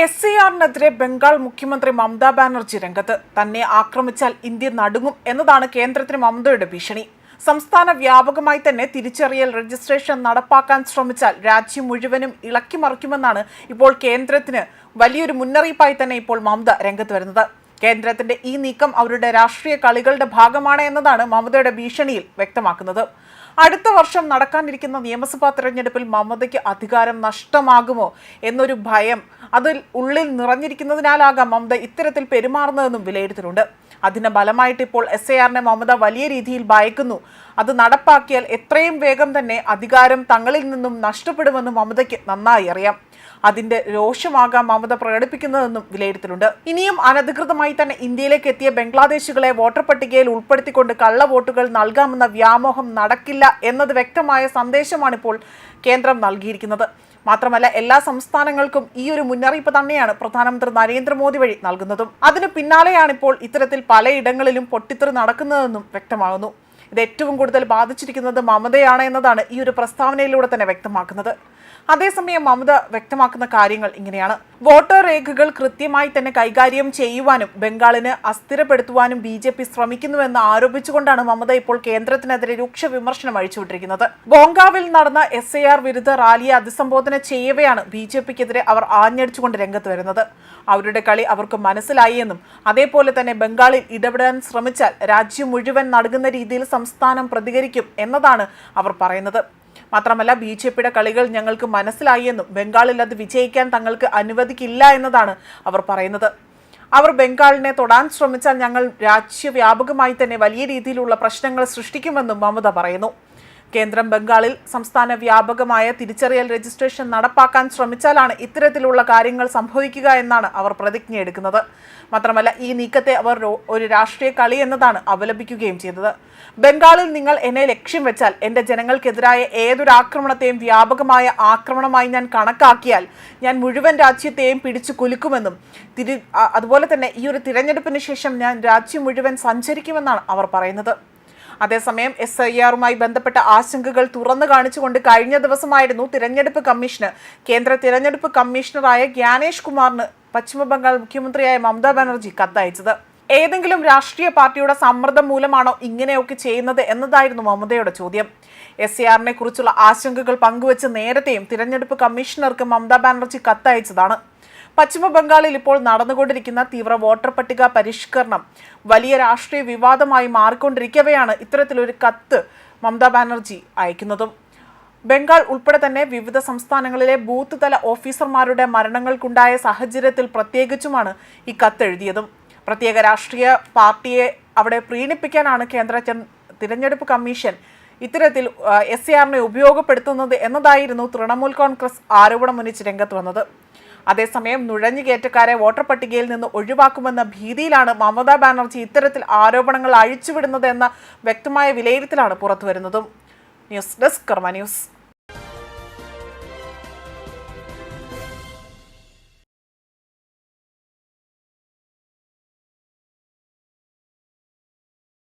S C ആറിനെതിരെ Bengal മുഖ്യമന്ത്രി മമതാ ബാനർജി രംഗത്ത്. തന്നെ ആക്രമിച്ചാൽ ഇന്ത്യ നടുങ്ങും എന്നതാണ് കേന്ദ്രത്തിന് മമതയുടെ ഭീഷണി. സംസ്ഥാന വ്യാപകമായി തന്നെ തിരിച്ചറിയൽ രജിസ്ട്രേഷൻ നടപ്പാക്കാൻ ശ്രമിച്ചാൽ രാജ്യം മുഴുവനും ഇളക്കി മറിക്കുമെന്നാണ് ഇപ്പോൾ കേന്ദ്രത്തിന് വലിയൊരു മുന്നറിയിപ്പായി തന്നെ ഇപ്പോൾ മമത രംഗത്ത് വരുന്നത്. കേന്ദ്രത്തിന്റെ ഈ നീക്കം അവരുടെ രാഷ്ട്രീയ കളികളുടെ ഭാഗമാണ് എന്നതാണ് മമതയുടെ ഭീഷണിയിൽ വ്യക്തമാക്കുന്നത്. അടുത്ത വർഷം നടക്കാനിരിക്കുന്ന നിയമസഭാ തെരഞ്ഞെടുപ്പിൽ മമതയ്ക്ക് അധികാരം നഷ്ടമാകുമോ എന്നൊരു ഭയം അതിൽ ഉള്ളിൽ നിറഞ്ഞിരിക്കുന്നതിനാലാകാം മമത ഇത്തരത്തിൽ പെരുമാറുന്നതെന്നും വിലയിരുത്തലുണ്ട്. അതിന്റെ ബലമായിട്ട് ഇപ്പോൾ എസ് എ ആറിനെ മമത വലിയ രീതിയിൽ ഭയക്കുന്നു. അത് നടപ്പാക്കിയാൽ എത്രയും വേഗം തന്നെ അധികാരം തങ്ങളിൽ നിന്നും നഷ്ടപ്പെടുമെന്ന് മമതയ്ക്ക് നന്നായി അറിയാം. അതിന്റെ രോഷമാകാം മമത പ്രകടിപ്പിക്കുന്നതെന്നും വിലയിരുത്തലുണ്ട്. ഇനിയും അനധികൃതമായി തന്നെ ഇന്ത്യയിലേക്ക് എത്തിയ ബംഗ്ലാദേശികളെ വോട്ടർ പട്ടികയിൽ ഉൾപ്പെടുത്തിക്കൊണ്ട് കള്ള വോട്ടുകൾ നൽകാമെന്ന വ്യാമോഹം നടക്കില്ല എന്നത് വ്യക്തമായ സന്ദേശമാണിപ്പോൾ കേന്ദ്രം നൽകിയിരിക്കുന്നത്. മാത്രമല്ല എല്ലാ സംസ്ഥാനങ്ങൾക്കും ഈ ഒരു മുന്നറിയിപ്പ് തന്നെയാണ് പ്രധാനമന്ത്രി നരേന്ദ്രമോദി വഴി നൽകുന്നതും. അതിനു പിന്നാലെയാണിപ്പോൾ ഇത്തരത്തിൽ പലയിടങ്ങളിലും പൊട്ടിത്തെറി നടക്കുന്നതെന്നും വ്യക്തമാകുന്നു. ഇത് ഏറ്റവും കൂടുതൽ ബാധിച്ചിരിക്കുന്നത് മമതയാണ് എന്നതാണ് ഈ ഒരു പ്രസ്താവനയിലൂടെ തന്നെ വ്യക്തമാക്കുന്നത്. അതേസമയം മമത വ്യക്തമാക്കുന്ന കാര്യങ്ങൾ ഇങ്ങനെയാണ്. വോട്ടർ രേഖകൾ കൃത്യമായി തന്നെ കൈകാര്യം ചെയ്യുവാനും ബംഗാളിന് അസ്ഥിരപ്പെടുത്തുവാനും ബി ജെ പി ശ്രമിക്കുന്നുവെന്ന് ആരോപിച്ചുകൊണ്ടാണ് മമത ഇപ്പോൾ കേന്ദ്രത്തിനെതിരെ രൂക്ഷ വിമർശനം അഴിച്ചുവിട്ടിരിക്കുന്നത്. ബോങ്കാവിൽ നടന്ന എസ് എ ആർ വിരുദ്ധ റാലിയെ അതിസംബോധന ചെയ്യവെയാണ് ബി ജെ പിക്കെതിരെ അവർ ആഞ്ഞടിച്ചുകൊണ്ട് രംഗത്ത് വരുന്നത്. അവരുടെ കളി അവർക്ക് മനസ്സിലായി എന്നും അതേപോലെ തന്നെ ബംഗാളിൽ ഇടപെടാൻ ശ്രമിച്ചാൽ രാജ്യം മുഴുവൻ നടക്കുന്ന രീതിയിൽ സംസ്ഥാനം പ്രതികരിക്കും എന്നതാണ് അവർ പറയുന്നത്. മാത്രമല്ല ബി ജെ പിയുടെ കളികൾ ഞങ്ങൾക്ക് മനസ്സിലായി എന്നും ബംഗാളിൽ അത് വിജയിക്കാൻ തങ്ങൾക്ക് അനുവദിക്കില്ല എന്നതാണ് അവർ പറയുന്നത്. അവർ ബംഗാളിനെ തൊടാൻ ശ്രമിച്ചാൽ ഞങ്ങൾ രാജ്യവ്യാപകമായി തന്നെ വലിയ രീതിയിലുള്ള പ്രശ്നങ്ങൾ സൃഷ്ടിക്കുമെന്നും മമത പറയുന്നു. കേന്ദ്രം ബംഗാളിൽ സംസ്ഥാന വ്യാപകമായ തിരിച്ചറിയൽ രജിസ്ട്രേഷൻ നടപ്പാക്കാൻ ശ്രമിച്ചാലാണ് ഇത്തരത്തിലുള്ള കാര്യങ്ങൾ സംഭവിക്കുക എന്നാണ് അവർ പ്രതിജ്ഞയെടുക്കുന്നത്. മാത്രമല്ല ഈ നീക്കത്തെ അവർ ഒരു രാഷ്ട്രീയ കളി എന്നതാണ് അപലപിക്കുകയും ചെയ്തത്. ബംഗാളിൽ നിങ്ങൾ എന്നെ ലക്ഷ്യം വെച്ചാൽ എന്റെ ജനങ്ങൾക്കെതിരായ ഏതൊരു ആക്രമണത്തെയും വ്യാപകമായ ആക്രമണമായി ഞാൻ കണക്കാക്കിയാൽ ഞാൻ മുഴുവൻ രാജ്യത്തെയും പിടിച്ചു കുലുക്കുമെന്നും തിരി അതുപോലെ തന്നെ ഈ ഒരു തിരഞ്ഞെടുപ്പിന് ശേഷം ഞാൻ രാജ്യം മുഴുവൻ സഞ്ചരിക്കുമെന്നാണ് അവർ പറയുന്നത്. അതേസമയം എസ് ഐ ആറുമായി ബന്ധപ്പെട്ട ആശങ്കകൾ തുറന്നു കാണിച്ചുകൊണ്ട് കഴിഞ്ഞ ദിവസമായിരുന്നു തിരഞ്ഞെടുപ്പ് കമ്മീഷന് കേന്ദ്ര തിരഞ്ഞെടുപ്പ് കമ്മീഷണറായ ജ്ഞാനേഷ് കുമാറിന് പശ്ചിമബംഗാൾ മുഖ്യമന്ത്രിയായ മമതാ ബാനർജി കത്തയച്ചത്. ഏതെങ്കിലും രാഷ്ട്രീയ പാർട്ടിയുടെ സമ്മർദ്ദം മൂലമാണോ ഇങ്ങനെയൊക്കെ ചെയ്യുന്നത് എന്നതായിരുന്നു മമതയുടെ ചോദ്യം. എസ് ആറിനെ കുറിച്ചുള്ള ആശങ്കകൾ പങ്കുവച്ച് നേരത്തെയും തിരഞ്ഞെടുപ്പ് കമ്മീഷണർക്ക് മമതാ ബാനർജി കത്തയച്ചതാണ്. പശ്ചിമ ബംഗാളിൽ ഇപ്പോൾ നടന്നുകൊണ്ടിരിക്കുന്ന തീവ്ര വോട്ടർ പട്ടിക പരിഷ്കരണം വലിയ രാഷ്ട്രീയ വിവാദമായി മാറിക്കൊണ്ടിരിക്കവെയാണ് ഇത്തരത്തിലൊരു കത്ത് മമതാ ബാനർജി അയക്കുന്നതും. ബംഗാൾ ഉൾപ്പെടെ തന്നെ വിവിധ സംസ്ഥാനങ്ങളിലെ ബൂത്ത് തല ഓഫീസർമാരുടെ മരണങ്ങൾക്കുണ്ടായ സാഹചര്യത്തിൽ പ്രത്യേകിച്ചുമാണ് ഈ കത്തെഴുതിയതും പ്രത്യേക രാഷ്ട്രീയ പാർട്ടിയെ അവിടെ പ്രീണിപ്പിക്കാനാണ് കേന്ദ്ര തിരഞ്ഞെടുപ്പ് കമ്മീഷൻ ഇത്തരത്തിൽ എസ് സി ആറിനെ ഉപയോഗപ്പെടുത്തുന്നത് എന്നതായിരുന്നു തൃണമൂൽ കോൺഗ്രസ് ആരോപണം ഉന്നയിച്ച് രംഗത്ത് വന്നത്. അതേസമയം നുഴഞ്ഞുകയറ്റക്കാരെ വോട്ടർ പട്ടികയിൽ നിന്ന് ഒഴിവാക്കുമെന്ന ഭീതിയിലാണ് മമതാ ബാനർജി ഇത്തരത്തിൽ ആരോപണങ്ങൾ അഴിച്ചുവിടുന്നത് എന്ന വ്യക്തമായ വിലയിരുത്തലാണ് പുറത്തുവരുന്നതും. News desk Karma news.